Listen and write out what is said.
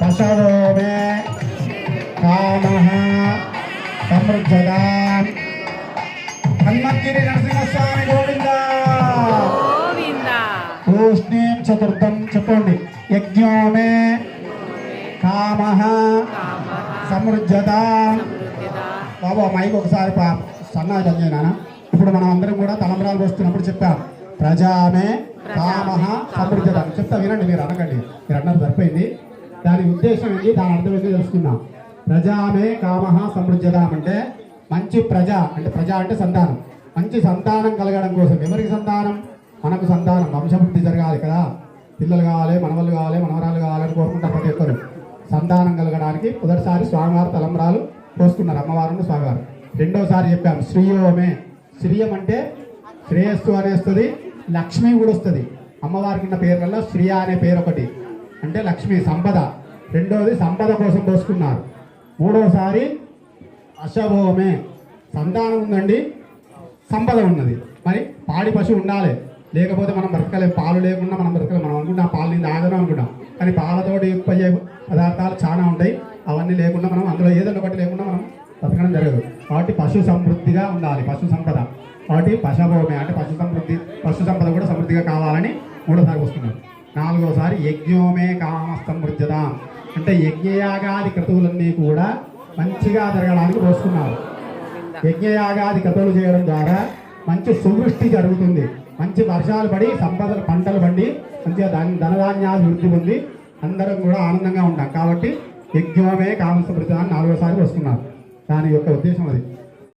పశవో మే కామ సమృద్ధదా హనుమద్గిరి నరసింహస్వామి గోవింద. తూష్ణీం చతుర్థం చెప్పండి. యజ్ఞో మే కామ సమృద్ధిదా బాబు మైక్ ఒకసారి సన్నాహి నాన్న ఇప్పుడు మనం అందరం కూడా తలంబరాలు వస్తున్నప్పుడు చెప్పాం. ప్రజామే కామ సమృద్ధత చెప్తా వినండి మీరు అనకండి. మీరు అన్నది సరిపోయింది. దాని ఉద్దేశం ఏంటి? దాని అర్థం ఏంటో తెలుసుకుందాం. ప్రజామే కామహ సమృద్ధదాం అంటే మంచి ప్రజ అంటే ప్రజ అంటే సంతానం. మంచి సంతానం కలగడం కోసం ఎవరికి సంతానం? మనకు సంతానం. వంశవృద్ధి జరగాలి కదా. పిల్లలు కావాలి మనవలు కావాలి మనవరాలు కావాలని కోరుకుంటారు ప్రతి ఒక్కరు. సంతానం కలగడానికి మొదటిసారి స్వామివారు తలంబరాలు పోసుకున్నారు అమ్మవారు స్వామివారు. రెండోసారి చెప్పాం శ్రీయోమే శ్రీయం అంటే శ్రేయస్సు అనేస్తుంది లక్ష్మి కూడా వస్తుంది. అమ్మవారికి ఉన్న పేర్లలో శ్రీయ అనే పేరు ఒకటి అంటే లక్ష్మి సంపద. రెండోది సంపద కోసం పోసుకున్నారు. మూడోసారి అశభోమే సంతానం ఉందండి. సంపద ఉన్నది. మరి పాడి పశువు ఉండాలి. లేకపోతే మనం బ్రతకలేము పాలు లేకుండా మనం బ్రతకలేము మనం అనుకుంటాం పాలు నీళ్ళు ఆగదాం అనుకుంటాం. కానీ పాలతోటి ఉత్పత్తి పదార్థాలు చాలా ఉంటాయి. అవన్నీ లేకుండా మనం అందులో ఏదైనా ఒకటి లేకుండా మనం బ్రతకడం జరగదు. కాబట్టి పశు సమృద్ధిగా ఉండాలి. పశు సంపద. కాబట్టి పశభోమే అంటే పశు సమృద్ధి పశు సంపద కూడా సమృద్ధిగా కావాలని మూడోసారి వస్తున్నారు నాలుగోసారి యజ్ఞోమే కామస్తం సమృద్ధత అంటే యజ్ఞయాగాది క్రతువులన్నీ కూడా మంచిగా జరగడానికి పోస్తున్నారు యజ్ఞయాగాది క్రతువులు చేయడం ద్వారా మంచి సువృష్టి జరుగుతుంది. మంచి వర్షాలు పడి సంపదలు పంటలు పండి మంచిగా ధన ధనధాన్యాలు వృద్ధి పొంది అందరం కూడా ఆనందంగా ఉంటాం. కాబట్టి యజ్ఞమే కామస్తం సమృద్ధి అని నాలుగోసారి వస్తున్నారు దాని యొక్క ఉద్దేశం అది.